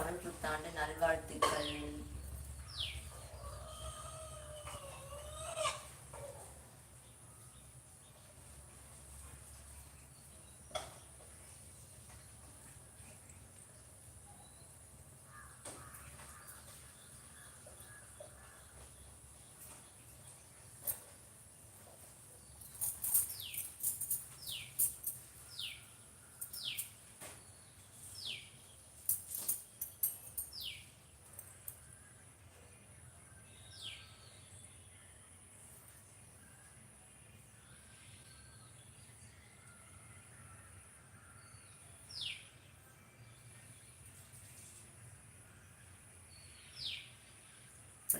தமிழ் புத்தாண்டு நல்வாழ்த்துக்கள்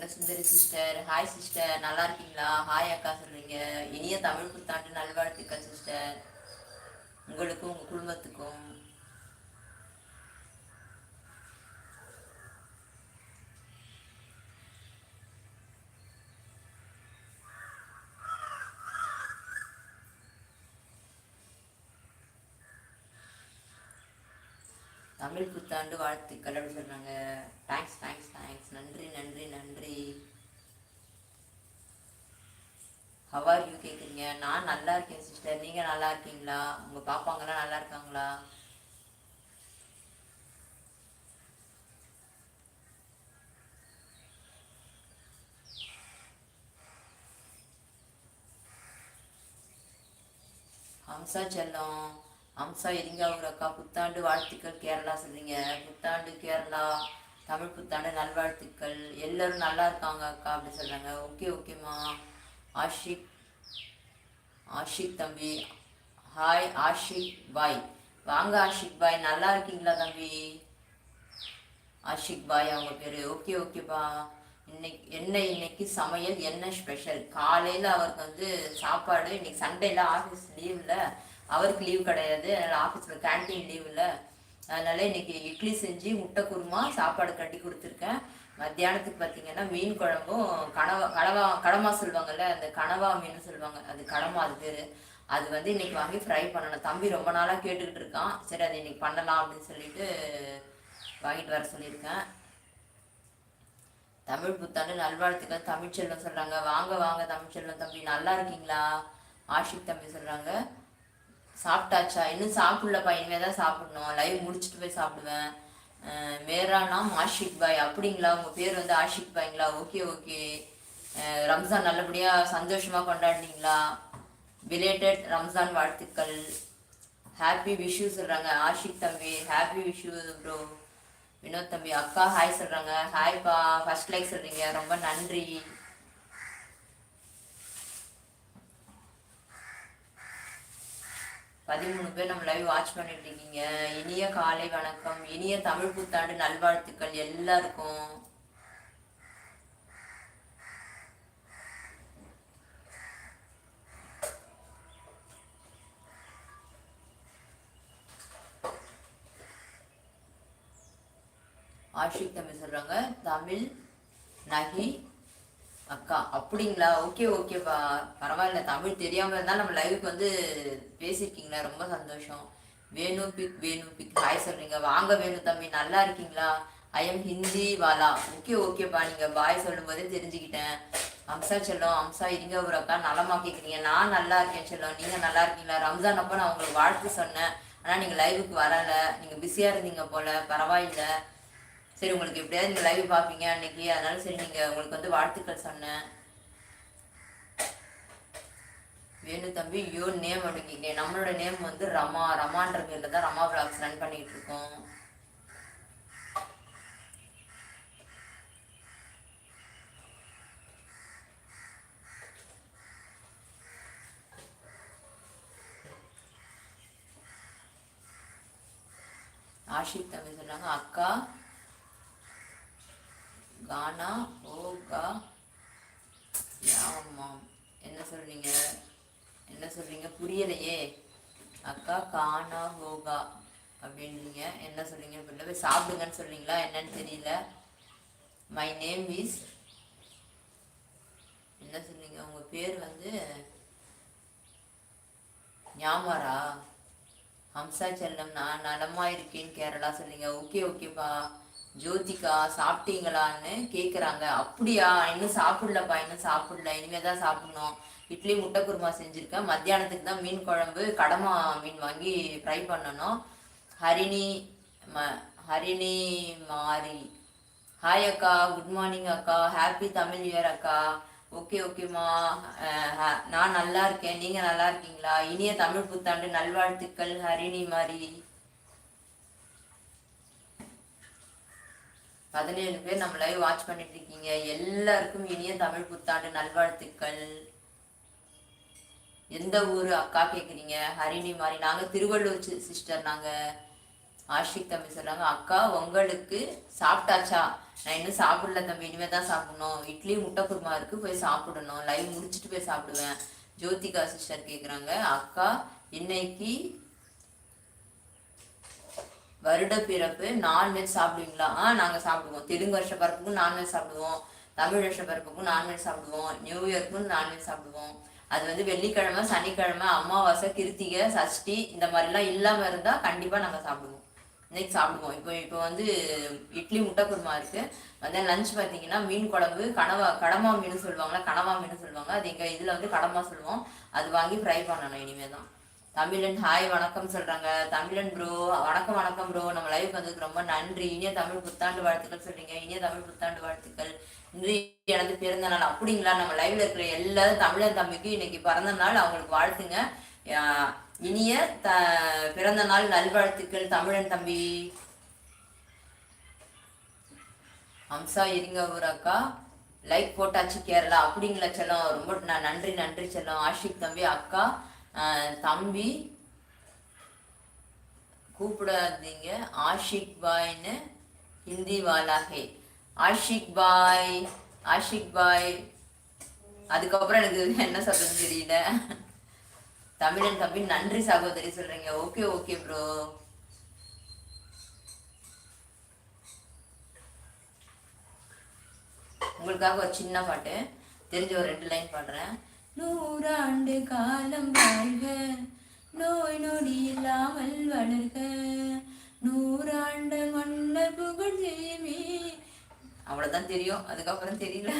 சுந்தரி sister hi sister நல்லா இருக்கீங்களா? ஹாய் அக்கா சொல்றீங்க. இனிய தமிழ் புத்தாண்டு நல்வாழ்த்துக்கள் சிஸ்டர் உங்களுக்கும் உங்கள் குடும்பத்துக்கும். தமிழ் புத்தாண்டு வாழ்த்துக்கள் அப்படின்னு சொல்கிறாங்க தேங்க்ஸ் தேங்க்ஸ் தேங்க்ஸ் நன்றி நன்றி நன்றி. ஹவார் யூ கேட்குறீங்க நான் நல்லா இருக்கேன் சிஸ்டர் நீங்கள் நல்லா இருக்கீங்களா? உங்கள் பாப்பாங்களாம் நல்லா இருக்காங்களா? ஹம்சா செல்லம். அம்சா எரிங்க ஒரு அக்கா? புத்தாண்டு வாழ்த்துக்கள் கேரளா சொல்கிறீங்க புத்தாண்டு கேரளா தமிழ் புத்தாண்டு நல்வாழ்த்துக்கள். எல்லோரும் நல்லா இருக்காங்க அக்கா அப்படி சொல்கிறாங்க ஓகே ஓகேம்மா ஆஷிக் ஆஷிக் தம்பி. ஹாய் ஆஷிக் பாய். வாங்க ஆஷிக் பாய். நல்லா இருக்கீங்களா தம்பி? ஆஷிக் பாய் அவங்க பேர். ஓகே ஓகேப்பா இன்னைக்கு என்ன இன்னைக்கு சமையல்? என்ன ஸ்பெஷல் காலையில் அவருக்கு வந்து சாப்பாடு. இன்னைக்கு சண்டேல ஆஃபீஸ் லீவ்ல அவருக்கு லீவ் கிடையாது. அதனால் ஆஃபீஸில் கேன்டீன் இல்லை. அதனால் இன்னைக்கு இட்லி செஞ்சு முட்டை குருமா சாப்பாடு கட்டி கொடுத்துருக்கேன். மத்தியானத்துக்கு பார்த்தீங்கன்னா மீன் குழம்பும் கனவா கடவா கடமா சொல்லுவாங்கல்ல அந்த கனவா மீன் சொல்லுவாங்க. அது கடமா அது பேர் அது வந்து இன்னைக்கு வாங்கி ஃப்ரை பண்ணணும். தம்பி ரொம்ப நாளாக கேட்டுக்கிட்டு இருக்கான். சரி அதை இன்னைக்கு பண்ணலாம் அப்படின்னு சொல்லிட்டு வாங்கிட்டு வர சொல்லியிருக்கேன். தமிழ் புத்தாண்டு நல்வாழ்த்துக்கள். தமிழ்ச்செல்வம் சொல்கிறாங்க வாங்க வாங்க தமிழ்ச்செல்வம் தம்பி. நல்லா இருக்கீங்களா? ஆஷிக் தம்பி சொல்கிறாங்க சாப்பிட்டாச்சா? இன்னும் சாப்பிடலப்பா இனிமேல் தான் சாப்பிடணும். லைவ் முடிச்சுட்டு போய் சாப்பிடுவேன். அஹ் மேரா நாம் ஆஷிக் பாய். அப்படிங்களா? உங்கள் பேர் வந்து ஆஷிக் பாய்ங்களா? Okay okay. ரம்ஜான் நல்லபடியாக சந்தோஷமாக கொண்டாடினீங்களா? பிலேட்டட் ரம்ஜான் வாழ்த்துக்கள். ஹாப்பி விஷு சொல்கிறாங்க ஆஷிக் தம்பி ஹாப்பி விஷு ப்ரோ வினோத் தம்பி அக்கா ஹாய் சொல்கிறாங்க ஹாய்ப்பா ஃபர்ஸ்ட் லைக் சொல்கிறீங்க ரொம்ப நன்றி. பதிமூணு பேர் நம்ம லைவ் வாட்ச் பண்ணிட்டு இருக்கீங்க இனிய காலை வணக்கம். இனிய தமிழ் புத்தாண்டு நல்வாழ்த்துக்கள் எல்லாருக்கும். ஆஷிக் தமிழ் சொல்றாங்க தமிழ் நகி அக்கா அப்படிங்களா? ஓகே ஓகேப்பா பரவாயில்ல தமிழ் தெரியாமல் இருந்தால் நம்ம லைவுக்கு வந்து பேசியிருக்கீங்களா ரொம்ப சந்தோஷம். Venu big Venu big. Hi சொல்கிறீங்க வாங்க வேணு தம்பி. நல்லா இருக்கீங்களா? ஐ எம் ஹிந்தி வாலா ஓகே ஓகேப்பா நீங்கள் பாய் சொல்லும் போதே தெரிஞ்சுக்கிட்டேன். அம்சா செல்லம் அம்சா இருங்க ஒரு அக்கா நலமா கேட்குறீங்க நான் நல்லா இருக்கேன் செல்லம். நீங்கள் நல்லா இருக்கீங்களா? ரம்ஜான் அப்போ நான் உங்களுக்கு வாழ்த்து சொன்னேன். ஆனால் நீங்கள் லைவுக்கு வரலை. நீங்கள் பிஸியாக இருந்தீங்க போல. பரவாயில்லை. சரி உங்களுக்கு எப்படியாவது இந்த லைவ் பார்ப்பீங்க அன்னைக்கு. அதனால சரி நீங்கள் உங்களுக்கு வந்து வாழ்த்துக்கள் சொன்னேன். வேணு தம்பி யோ நேம் அப்படிங்க நம்மளோட நேம் வந்து ரமா. ரமான்ற பேரில் தான் ரமா பிளாக்ஸ் ரன் பண்ணிட்டு இருக்கோம். ஆஷிக் தம்பி சொன்னாங்க அக்கா கானா ஓகா ஆமாம் என்ன சொல்றீங்க? என்ன சொல்றீங்க? புரியலையே. அக்கா கானா ஹோகா அப்படின்றீங்க. என்ன சொல்றீங்க? புரியல போய் சாப்பிடுங்கன்னு சொல்றீங்களா? என்னன்னு தெரியல. மை நேம் இஸ் என்ன சொல்றீங்க? உங்க பேர் வந்து ஞாபகா ஹம்சா செல்லம் நான் நலமா இருக்கேன் கேரளா. சொல்றீங்க ஓகே ஓகேப்பா. ஜோதிகா சாப்பிட்டீங்களான்னு கேட்குறாங்க அப்படியா? இன்னும் சாப்பிடலப்பா இன்னும் சாப்பிடல. இனிமே தான் சாப்பிடணும். இட்லி முட்டை குருமா செஞ்சுருக்கேன். மத்தியானத்துக்கு தான் மீன் குழம்பு கடமா மீன் வாங்கி ஃப்ரை பண்ணணும். ஹரிணி ம ஹரிணி மாரி ஹாய் அக்கா குட் மார்னிங் அக்கா. ஹாப்பி தமிழ் இயர் அக்கா. ஓகே ஓகேம்மா நான் நல்லா இருக்கேன். நீங்கள் நல்லா இருக்கீங்களா? இனிய தமிழ் புத்தாண்டு நல்வாழ்த்துக்கள் ஹரிணி மாரி பதினேழு பேர் நம்ம லைவ் வாட்ச் பண்ணிட்டு இருக்கீங்க எல்லாருக்கும் இனிய தமிழ் புத்தாண்டு நல்வாழ்த்துக்கள். எந்த ஊர் அக்கா கேட்குறீங்க ஹரிணி மாதிரி. நாங்கள் திருவள்ளூர் சிஸ்டர் நாங்கள் ஆஷிக் தம்பி சொல்கிறாங்க அக்கா உங்களுக்கு சாப்பிட்டாச்சா? நான் இன்னும் சாப்பிடல தம்பி. இனிமேல் தான் சாப்பிடணும். இட்லி முட்டை குருமா இருக்கு. போய் சாப்பிடணும். லைவ் முடிச்சுட்டு போய் சாப்பிடுவேன். ஜோதிகா சிஸ்டர் கேட்குறாங்க அக்கா இன்னைக்கு வருட பிறப்பு நான்வெஜ் சாப்பிடுவீங்களா? ஆ நாங்கள் சாப்பிடுவோம். தெலுங்கு வருஷ பிறப்புக்கும் நான்வெஜ் சாப்பிடுவோம். தமிழ் வருஷ பிறப்புக்கும் நான்வெஜ் சாப்பிடுவோம். நியூ இயர்க்கும் நான்வெஜ் சாப்பிடுவோம். அது வந்து வெள்ளிக்கிழமை சனிக்கிழமை அமாவாசை கிருத்திகை சஷ்டி இந்த மாதிரிலாம் இல்லாமல் இருந்தால் கண்டிப்பாக நாங்கள் சாப்பிடுவோம். இன்னைக்கு சாப்பிடுவோம். இப்போ இப்போ வந்து இட்லி முட்டை குருமா இருக்குது வந்து லஞ்ச் பார்த்தீங்கன்னா மீன் குழம்பு கனவா கடமா மீன் சொல்லுவாங்களா கனவா மீன் சொல்லுவாங்க. அது எங்கள் இதில் வந்து கடமா சொல்லுவோம். அது வாங்கி ஃப்ரை பண்ணணும் இனிமேல் தான் தமிழன் ஹாய் வணக்கம் சொல்றாங்க. தமிழன் ப்ரோ வணக்கம் வணக்கம் ப்ரோ நம்ம லைவ் வந்ததுக்கு ரொம்ப நன்றி. இனிய தமிழ் புத்தாண்டு வாழ்த்துக்கள் சொல்றீங்க. இனிய தமிழ் புத்தாண்டு வாழ்த்துக்கள். இன்று எனது பிறந்த நாள். அப்படிங்களா? நம்ம லைவ்ல இருக்கிற எல்லாரும் தமிழன் தம்பிக்கு இன்னைக்கு பிறந்த நாள். அவங்களுக்கு வாழ்த்துங்க. இனிய த பிறந்த நாள் நல்வாழ்த்துக்கள் தமிழன் தம்பி. அம்சா இருங்க ஒரு அக்கா. லைக் போட்டாச்சு கேரளா. அப்படிங்களா செல்லம்? ரொம்ப நன்றி நன்றி செல்லம். ஆஷிக் தம்பி அக்கா. தம்பி கூப்பிடாதீங்க. ஆஷிக் பாய்னு ஹிந்தி வாலாகே ஆஷிக் பாய் ஆஷிக் பாய். அதுக்கப்புறம் எனக்கு என்ன சொல்றது தெரியல. தமிழன் தம்பி நன்றி சகோதரி சொல்றீங்க. ஓகே ஓகே ப்ரோ உங்களுக்காக ஒரு சின்ன பாட்டு. தெரிஞ்ச ஒரு ரெண்டு லைன் பாடுறேன். நூறாண்டு காலம் வாழ்க. நோய் நொடி இல்லாமல் வளர்க. நூறாண்டு மன்னர் புகழ் ஜெயமே அவ்வளோதான் தெரியும். அதுக்கப்புறம் தெரியல.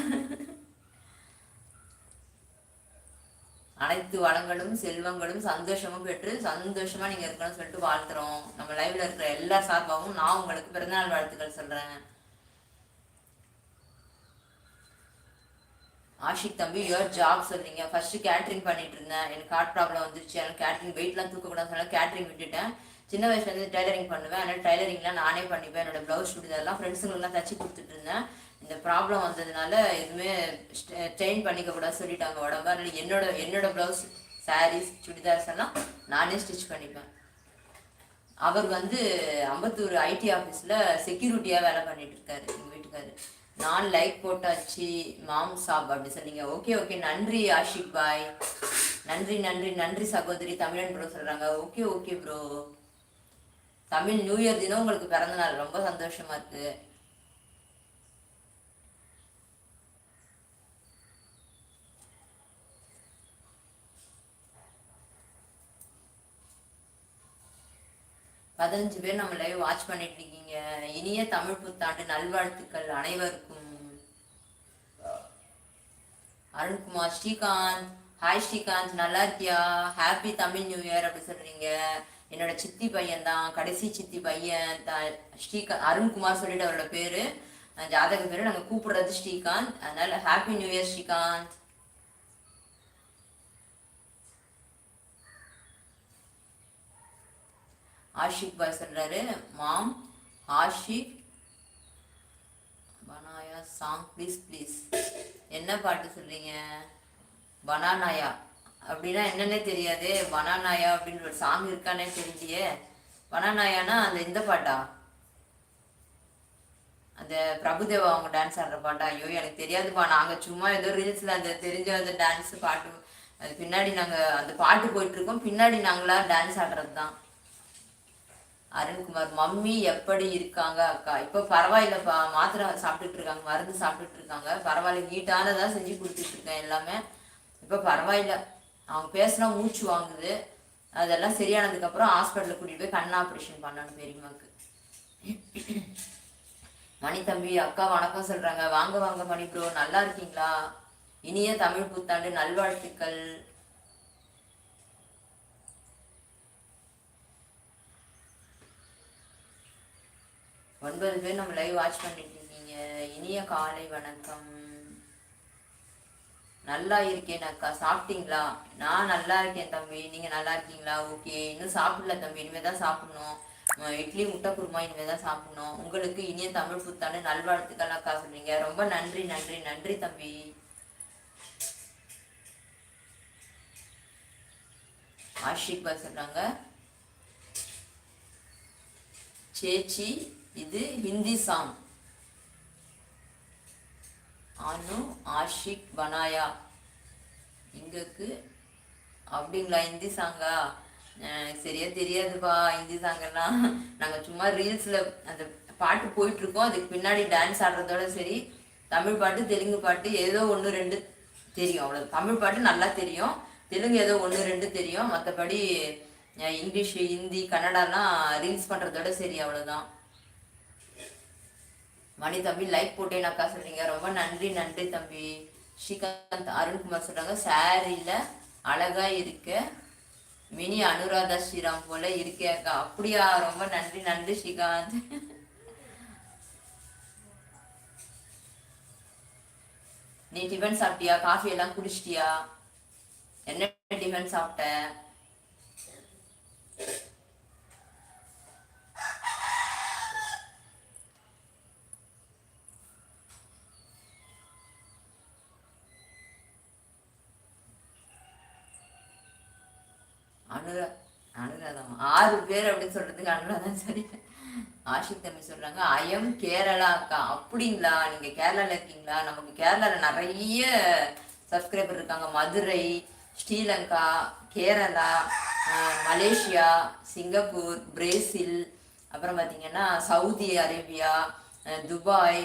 அனைத்து வளங்களும் செல்வங்களும் சந்தோஷமும் பெற்று சந்தோஷமா நீங்க இருக்கணும்னு சொல்லிட்டு வாழ்த்துறோம். நம்ம லைவ்ல இருக்கிற எல்லா சார்பாகவும் நான் உங்களுக்கு பிறந்தநாள் வாழ்த்துக்கள் சொல்றேன். ஆஷிக் தம்பி யுவர் ஜாப் சொல்றீங்க ஃபர்ஸ்ட் கேட்ரிங் பண்ணிட்டு இருந்தேன் எனக்கு ஹார்ட் ப்ராப்ளம் வந்துருச்சு. அதனால கேட்ரிங் வெயிட்லாம் தூக்கக்கூடாது சொன்னால கேட்ரிங் விட்டுட்டேன். சின்ன வயசுல இருந்து டைலரிங் பண்ணுவேன். அதனால டைலரிங்லாம் நானே பண்ணிப்பேன். என்னோட ப்ளவுஸ் சுடிதார்லாம் ஃப்ரெண்ட்ஸுங்களுக்குலாம் தச்சு கொடுத்துட்டு இருந்தேன் இந்த ப்ராப்ளம் வந்ததுனால எதுவுமே ட்ரெயின் பண்ணிக்க கூடாது சொல்லிட்டாங்க உடம்பு. அதனால என்னோட என்னோட ப்ளவுஸ் சாரீஸ் சுடிதார்ஸ் எல்லாம் நானே ஸ்டிச் பண்ணிப்பேன். அவர் வந்து அம்பத்தூர் ஐடி ஆஃபீஸில் செக்யூரிட்டியாக வேலை பண்ணிட்டு இருக்காரு எங்கள் வீட்டுக்காரு. நான் லைக் போட்டாச்சு மாம் சாப் அப்படி சொன்னீங்க. ஓகே ஓகே நன்றி ஆஷிக் பாய். நன்றி நன்றி நன்றி சகோதரி. தமிழன் ப்ரோ சொல்றாங்க. Okay okay bro Tamil new year தினம் உங்களுக்கு பிறந்த நாள். ரொம்ப சந்தோஷமா இருக்கு. பதினஞ்சு பேர் நம்ம லைவ் வாட்ச் பண்ணிட்டு இருக்கீங்க. இனிய தமிழ் புத்தாண்டு நல்வாழ்த்துக்கள் அனைவருக்கும். அருண்குமார் ஸ்ரீகாந்த். ஹாய் ஸ்ரீகாந்த் நல்லா இருக்கியா? ஹாப்பி தமிழ் நியூ இயர் அப்படி சொல்றீங்க. என்னோட சித்தி பையன் தான் கடைசி சித்தி பையன். ஸ்ரீகாந்த் அருண்குமார் சொல்லிட்டு அவரோட பேரு. ஜாதக பேரு நாங்கள் கூப்பிடுறது ஸ்ரீகாந்த். அதனால happy new year Srikanth. Ashiq bhai சொல்கிறாரு ma'am Aashiq Banaya song please please என்ன பாட்டு சொல்கிறீங்க பனானாயா. அப்படின்னா என்னன்னே தெரியாது. பனானாயா அப்படின்னு ஒரு சாங் இருக்கானே தெரியலையே பனானாயானா அந்த இந்த பாட்டா? அந்த பிரபுதேவா அவங்க டான்ஸ் ஆடுற பாட்டா? ஐயோ எனக்கு தெரியாதுப்பா. நாங்கள் சும்மா ஏதோ ரீல்ஸில் அந்த தெரிஞ்ச அந்த டான்ஸ் பாட்டு. அது பின்னாடி நாங்கள் அந்த பாட்டு போயிட்டுருக்கோம் பின்னாடி நாங்களாம் டான்ஸ் ஆடுறது தான் அருண்குமார் மம்மி எப்படி இருக்காங்க அக்கா? இப்போ பரவாயில்லப்பா மாத்திரை சாப்பிட்டுட்டு இருக்காங்க மருந்து சாப்பிட்டுட்டு இருக்காங்க. பரவாயில்ல நீட்டானதான் செஞ்சு கொடுத்துட்டு இருக்கேன் எல்லாமே. இப்போ பரவாயில்ல அவங்க பேசினா மூச்சு வாங்குது. அதெல்லாம் சரியானதுக்கப்புறம் ஹாஸ்பிட்டலில் கூட்டிகிட்டு போய் கண் ஆப்ரேஷன் பண்ணணும் பெரியம்மாக்கு. மணி தம்பி அக்கா வணக்கம் சொல்கிறாங்க வாங்க வாங்க மணி ப்ரோ நல்லா இருக்கீங்களா? இனிய தமிழ் புத்தாண்டு நல்வாழ்த்துக்கள். ஒன்பது பேர் நம்ம லைவ் வாட்ச் பண்ணிட்டு இருக்கீங்க. இனிய காலை வணக்கம். நல்லா இருக்கேன் அக்கா. சாப்பிட்டீங்களா? நான் நல்லா இருக்கேன் தம்பி. நீங்க நல்லா இருக்கீங்களா? ஓகே இன்னும் சாப்பிடல தம்பி. இனிமே தான் சாப்பிடணும். இட்லி முட்டை குருமா இனிமே தான் சாப்பிடணும். உங்களுக்கு இனிய தமிழ் புத்தாண்டு நல்வாழ்த்துக்கள் அக்கா சொல்றீங்க ரொம்ப நன்றி நன்றி நன்றி தம்பி. ஆஷிக் பாய் சொல்றாங்க. சேச்சி இது ஹிந்தி சாங் அனு ஆஷிக் பனாயா. இங்கக்கு அப்படிங்களா ஹிந்தி சாங்கா சரியா தெரியாதுப்பா ஹிந்தி சாங்கெல்லாம் நாங்கள் சும்மா ரீல்ஸில் அந்த பாட்டு போயிட்டுருக்கோம். அதுக்கு பின்னாடி டான்ஸ் ஆடுறதோட சரி தமிழ் பாட்டு தெலுங்கு பாட்டு ஏதோ ஒன்று ரெண்டு தெரியும். அவ்வளோ தமிழ் பாட்டு நல்லா தெரியும். தெலுங்கு ஏதோ ஒன்று ரெண்டு தெரியும். மற்றபடி இங்கிலீஷ் ஹிந்தி கன்னடாலாம் ரீல்ஸ் பண்ணுறதோட சரி அவ்வளோதான் மணி தம்பி லைக் போட்டேன் அக்கா சொல்றீங்க. ரொம்ப நன்றி நன்றி தம்பி. ஸ்ரீகாந்த் அருண்குமார் சொல்றாங்க சாரியில அழகா இருக்க. மினி அனுராதா ஸ்ரீராம் போல இருக்கே அக்கா. அப்படியா? ரொம்ப நன்றி நன்றி ஸ்ரீகாந்த். நீ டிஃபன் சாப்பிட்டியா? காஃபி எல்லாம் குடிச்சிட்டியா? என்ன டிஃபன் சாப்பிட்ட? அனுராதம் பேர் அப்படின்னு சொல்றதுக்கு அனுராதம் சரி. ஆஷிக் தம்பி சொல்றாங்க ஐஎம் கேரளா அக்கா. அப்படிங்களா? நீங்க கேரளால இருக்கீங்களா? நமக்கு கேரளால நிறைய சப்ஸ்கிரைபர் இருக்காங்க. Madurai Sri Lanka Kerala Malaysia Singapore Brazil அப்புறம் பார்த்தீங்கன்னா சவுதி அரேபியா துபாய்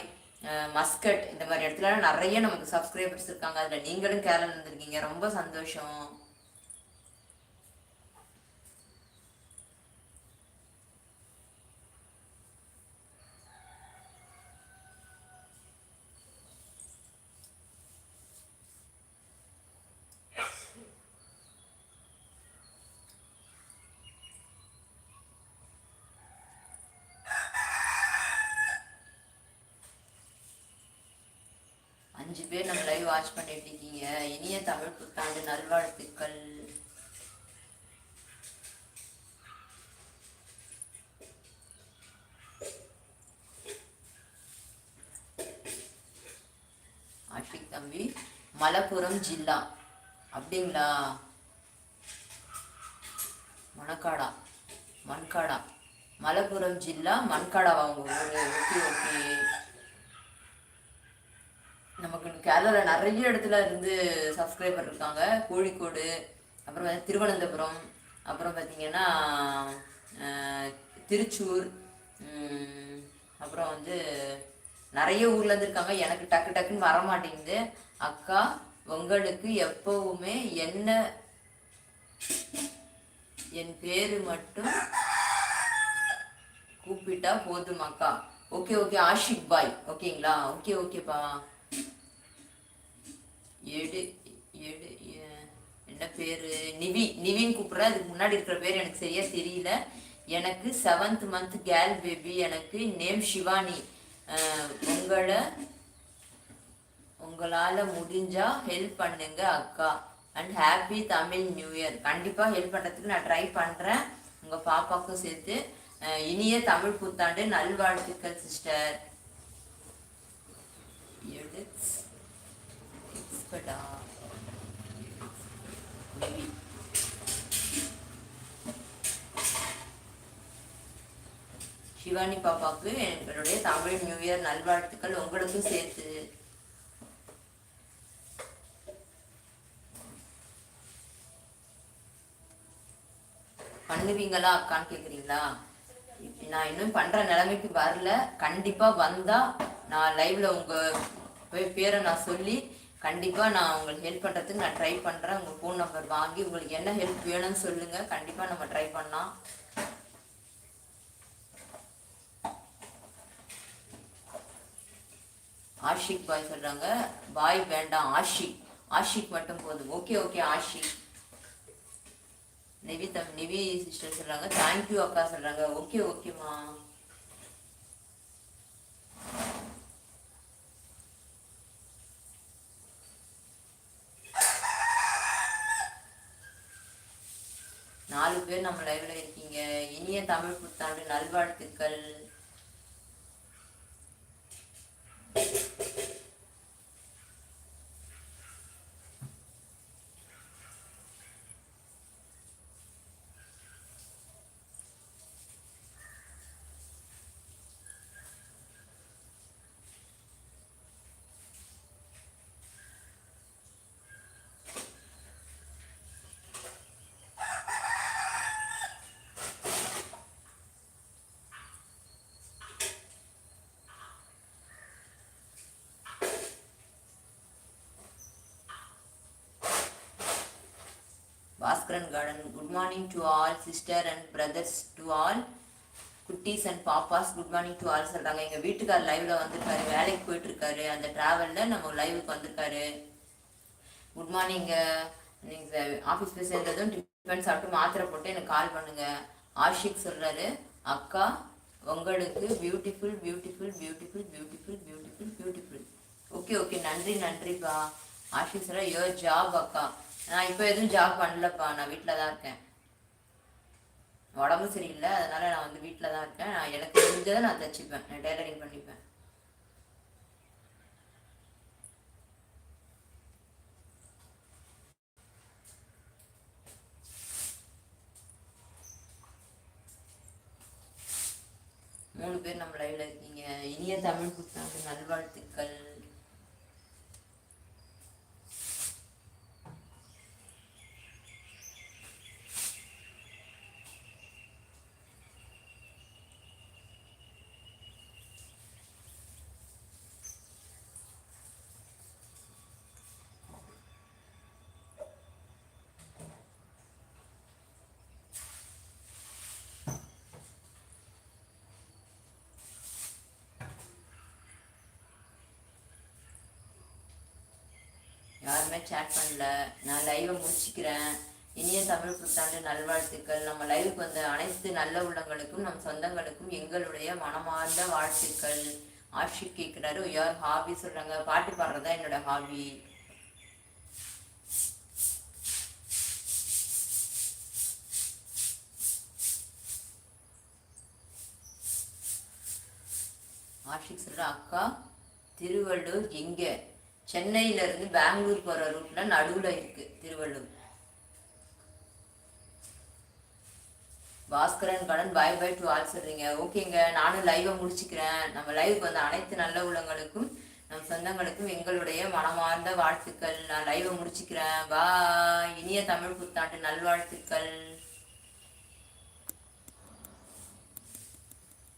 மஸ்கட் இந்த மாதிரி இடத்துல நிறைய நமக்கு சப்ஸ்கிரைபர்ஸ் இருக்காங்க. அதில் நீங்களும் கேரளா இருந்திருக்கீங்க. ரொம்ப சந்தோஷம். அஞ்சு பேர் நம்ம லைவ் வாட்ச் பண்ணிட்டு இருக்கீங்க. இனிய தமிழ் புத்தாண்டு நல்வாழ்த்துக்கள். ஆஷிக் தம்பி மலப்புரம் ஜில்லா. அப்படிங்களா? மணக்காடா மண்காடா. மலப்புரம் ஜில்லா மண்காடாவா உங்க ஊரு? Okay okay. நமக்கு கேரளால நிறைய இடத்துல இருந்து சப்ஸ்கிரைபர் இருக்காங்க. கோழிக்கோடு அப்புறம் வந்து திருவனந்தபுரம் அப்புறம் பார்த்தீங்கன்னா திருச்சூர் அப்புறம் வந்து நிறைய ஊர்லேருந்து இருக்காங்க. எனக்கு டக்கு டக்குன்னு வர மாட்டேங்குது. அக்கா உங்களுக்கு எப்பவுமே என்ன என் பேரு மட்டும் கூப்பிட்டா போதும் அக்கா. Okay okay Ashiq bhai. ஓகேங்களா? ஓகே ஓகேப்பா. எடு எடு என்ன பேரு? நிவி நிவின் கூப்பிட்ற. அதுக்கு முன்னாடி இருக்கிற பேர் எனக்கு சரியா தெரியல. எனக்கு செவன்த் மந்த் கேர்ள் பேபி எனக்கு நேம் சிவானி உங்களை உங்களால் முடிஞ்சா ஹெல்ப் பண்ணுங்க அக்கா. And happy Tamil new year கண்டிப்பாக ஹெல்ப் பண்ணுறதுக்கு நான் ட்ரை பண்ணுறேன் உங்கள் பாப்பாவுக்கும் சேர்த்து. இனிய தமிழ் புத்தாண்டு. நல்வாழ்த்துக்கள் சிஸ்டர் எக்ஸ்பர்டா நிவி சிவானி பாப்பாவுக்கு என்னுடைய தமிழ் நியூ இயர் நல்வாழ்த்துக்கள் உங்களுக்கும் சேர்த்து. பண்ணுவீங்களா அக்கான்னு கேக்குறீங்களா? நான் இன்னும் பண்ற நிலைமைக்கு வரல. கண்டிப்பா வந்தா நான் லைவ்ல உங்க போய் பேரை நான் சொல்லி கண்டிப்பாக நான் உங்களுக்கு ஹெல்ப் பண்ணுறதுக்கு நான் ட்ரை பண்ணுறேன் உங்கள் ஃபோன் நம்பர் வாங்கி உங்களுக்கு என்ன ஹெல்ப் வேணும்னு சொல்லுங்க. கண்டிப்பாக நம்ம ட்ரை பண்ணலாம். ஆஷிக் பாய் சொல்கிறாங்க பாய் வேண்டாம் ஆஷிக். ஆஷிக் மட்டும் போதும். Okay okay Ashiq. நிவி தம் நிவி சிஸ்டர் சொல்கிறாங்க தேங்க்யூ அக்கா சொல்கிறாங்க ஓகே ஓகேம்மா நாலு பேர் நம்ம லைவ்ல இருக்கீங்க இனிய தமிழ் புத்தாண்டு நல்வாழ்த்து Baskaran garden good morning to all sister and brothers to all குட்டீஸ் அண்ட் பாப்பாஸ் குட் மார்னிங் டு ஆல் சொல்கிறாங்க எங்கள் வீட்டுக்கார் லைவில் வந்திருக்காரு வேலைக்கு போயிட்டுருக்காரு. அந்த ட்ராவலில் நம்ம லைவுக்கு வந்திருக்காரு. குட் மார்னிங் நீங்கள் ஆஃபீஸ் போய் சேர்ந்ததும் டிஃபன் சாப்பிட்டு மாத்திரை போட்டு எனக்கு கால் பண்ணுங்க. ஆஷிக் சொல்கிறாரு அக்கா உங்களுக்கு beautiful beautiful beautiful beautiful beautiful beautiful okay okay நன்றி நன்றிப்பா. ஆஷிக் சொல்ற யோர் ஜாப் அக்கா. நான் இப்போ எதுவும் ஜாப் பண்ணலப்பா. நான் வீட்டில் தான் இருக்கேன். உடம்பு சரியில்லை. அதனால் நான் வந்து வீட்டில் தான் இருக்கேன். நான் எனக்கு தெரிஞ்சதை நான் தைச்சிப்பேன். நான் டெய்லரிங் பண்ணிப்பேன். மூணு பேர் நம்ம லைவ்ல இருக்கீங்க. இனிய தமிழ் புத்தாண்டு நல்வாழ்த்துக்கள். யாருமே சேட் பண்ணல. நான் லைவை முடிச்சுக்கிறேன். இனிய தமிழ் புத்தாண்டு நல்வாழ்த்துக்கள். நம்ம லைவுக்கு வந்த அனைத்து நல்ல உள்ளங்களுக்கும் நம் சொந்தங்களுக்கும் எங்களுடைய மனமார்ந்த வாழ்த்துக்கள். ஆஷிக் கேட்குறாரு யார் oh, ஹாபி சொல்கிறாங்க பாட்டு பாடுறதா என்னோட ஹாபி ஆஷிக் சொல்கிற அக்கா திருவள்ளூர் எங்கே? சென்னையில இருந்து பெங்களூர் போற ரூட்ல நடுவுல இருக்கு திருவள்ளூர். பாஸ்கரன் கடன் பை பை டு ஆல் சொல்றீங்க. ஓகேங்க நானும் லைவை முடிச்சுக்கிறேன். நம்ம லைவுக்கு வந்த அனைத்து நல்ல உள்ளங்களுக்கும் நம் சொந்தங்களுக்கும் எங்களுடைய மனமார்ந்த வாழ்த்துக்கள். நான் லைவை முடிச்சுக்கிறேன். வா இனிய தமிழ் புத்தாண்டு நல்வாழ்த்துக்கள்.